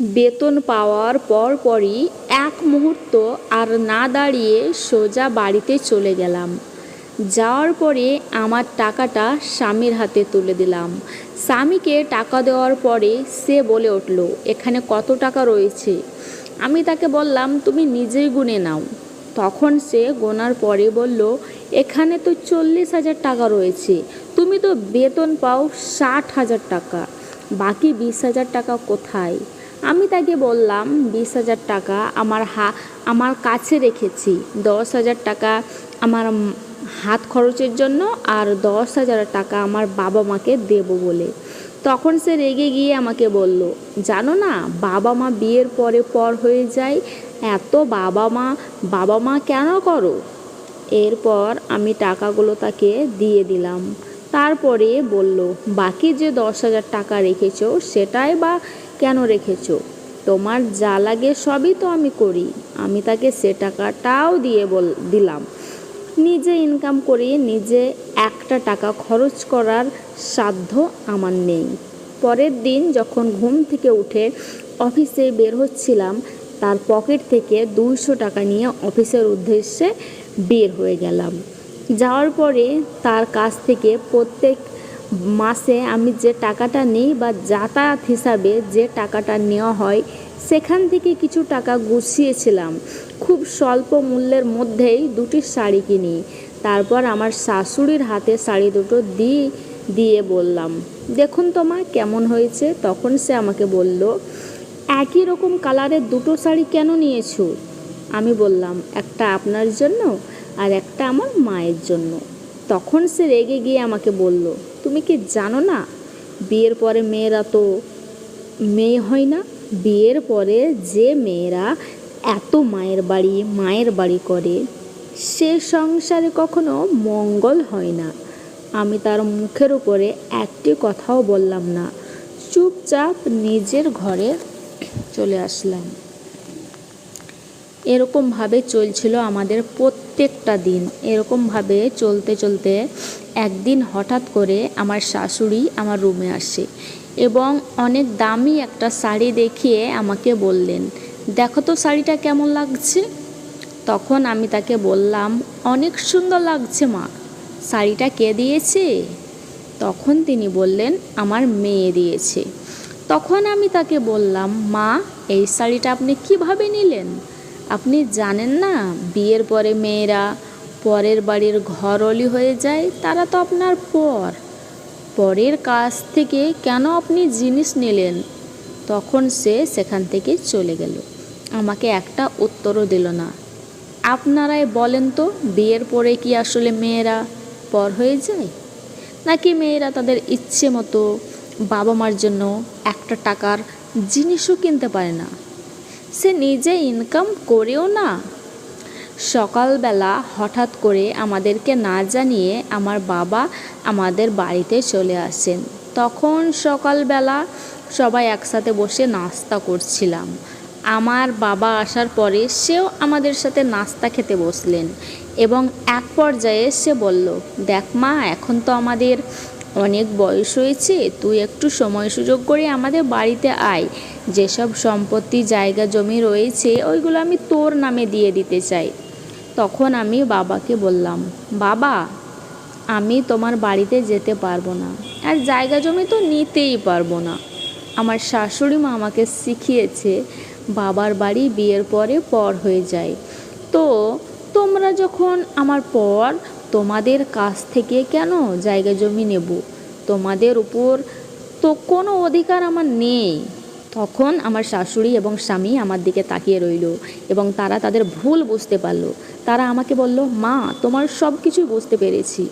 বেতন পাওয়ার পরপরই এক মুহূর্ত আর না দাঁড়িয়ে সোজা বাড়িতে চলে গেলাম। যাওয়ার পরে আমার টাকাটা স্বামীর হাতে তুলে দিলাম। স্বামীকে টাকা দেওয়ার পরে সে বলে উঠল, এখানে কত টাকা রয়েছে? আমি তাকে বললাম, তুমি নিজেই গুনে নাও। তখন সে গোনার পরে বলল, এখানে তো চল্লিশ হাজার টাকা রয়েছে, তুমি তো বেতন পাও ষাট হাজার টাকা, বাকি বিশ হাজার টাকা কোথায়? আমি তাকে বললাম, বিশ হাজার টাকা আমার হা, আমার কাছে রেখেছি। দশ হাজার টাকা আমার হাত খরচের জন্য আর দশ হাজার টাকা আমার বাবা মাকে দেবো বলে। তখন সে রেগে গিয়ে আমাকে বলল, জানো না, বাবা মা বিয়ের পরে পর হয়ে যায়, এত বাবা মা বাবা মা কেন করো? এরপর আমি টাকাগুলো তাকে দিয়ে দিলাম। তারপরে বলল, বাকি যে দশ হাজার টাকা রেখেছো, সেটাই বা কেন রেখেছো? তোমার যা লাগে সবই তো আমি করি। আমি তাকে সে টাকাটাও দিয়ে বল, দিলাম। নিজে ইনকাম করে নিজে একটা টাকা খরচ করার সাধ্য আমার নেই। পরের দিন যখন ঘুম থেকে উঠে অফিসে বের হচ্ছিলাম, তার পকেট থেকে দুইশো টাকা নিয়ে অফিসের উদ্দেশ্যে বের হয়ে গেলাম। যাওয়ার পরে তার কাছ থেকে প্রত্যেক মাসে আমি যে টাকাটা নিই বা যাতায়াত হিসাবে যে টাকাটা নেওয়া হয়, সেখান থেকে কিছু টাকা গুছিয়েছিলাম। খুব স্বল্প মূল্যের মধ্যেই দুটি শাড়ি কিনি। তারপর আমার শাশুড়ির হাতে শাড়ি দুটো দিয়ে দিয়ে বললাম, দেখুন তো মা, কেমন হয়েছে? তখন সে আমাকে বলল, একই রকম কালারের দুটো শাড়ি কেন নিয়েছো? আমি বললাম, একটা আপনার জন্য আর একটা আমার মায়ের জন্য। তখন সে রেগে গিয়ে আমাকে বলল, তুমি কি জানো না, বিয়ের পরে মেয়েরা তো মেয়ে হয় না? বিয়ের পরে যে মেয়েরা এত মায়ের বাড়ি মায়ের বাড়ি করে, সে সংসারে কখনো মঙ্গল হয় না। আমি তার মুখের উপরে একটি কথাও বললাম না। চুপচাপ নিজের ঘরে চলে আসলাম। এরকমভাবে চলছিল আমাদের প্রত্যেকটা দিন। এরকমভাবে চলতে চলতে একদিন হঠাৎ করে আমার শাশুড়ি আমার রুমে আসে এবং অনেক দামি একটা শাড়ি দেখিয়ে আমাকে বললেন, দেখো তো শাড়িটা কেমন লাগছে? তখন আমি তাকে বললাম, অনেক সুন্দর লাগছে মা, শাড়িটা কে দিয়েছে? তখন তিনি বললেন, আমার মেয়ে দিয়েছে। তখন আমি তাকে বললাম, মা, এই শাড়িটা আপনি কীভাবে নিলেন? আপনি জানেন না, বিয়ের পরে মেয়েরা পরের বাড়ির ঘরলি হয়ে যায়, তারা তো আপনার পর। পরের কাছ থেকে কেন আপনি জিনিস নিলেন? তখন সে সেখান থেকে চলে গেল। আমাকে একটা উত্তরও দিল না। আপনারাই বলেন তো, বিয়ের পরে কি আসলে মেয়েরা পর হয়ে যায়? নাকি মেয়েরা তাদের ইচ্ছে মতো বাবা মার জন্য একটা টাকার জিনিসও কিনতে পারে না? সে নিজে ইনকাম করেও না। সকালবেলা হঠাৎ করে আমাদেরকে না জানিয়ে আমার বাবা আমাদের বাড়িতে চলে আসেন। তখন সকালবেলা সবাই একসাথে বসে নাস্তা করছিলাম। আমার বাবা আসার পরে সেও আমাদের সাথে নাস্তা খেতে বসলেন এবং এক পর্যায়ে সে বলল, দেখ মা, এখন তো আমাদের অনেক বয়স হয়েছে, তুই একটু সময় সুযোগ করে আমাদের বাড়িতে আয়। যেসব সম্পত্তি, জায়গা, জমি রয়েছে, ওইগুলো আমি তোর নামে দিয়ে দিতে চাই। তখন আমি বাবাকে বললাম, বাবা, আমি তোমার বাড়িতে যেতে পারব না। আর জায়গা, জমি তো নিতেই পারব না। আমার শাশুড়ি মা আমাকে শিখিয়েছে, বাবার বাড়ি বিয়ের পরে পর হয়ে যায়। তো তোমরা যখন আমার পর তোমাদের কাছ থেকে কেন জায়গা জমি নেব? তোমাদের উপর তো কোনো অধিকার আমার নেই। তখন আমার শাশুড়ি এবং স্বামী আমার দিকে তাকিয়ে রইল এবং তারা তাদের ভুল বুঝতে পারল। তারা আমাকে বলল, মা, তোমার সব কিছুই বুঝতে পেরেছি।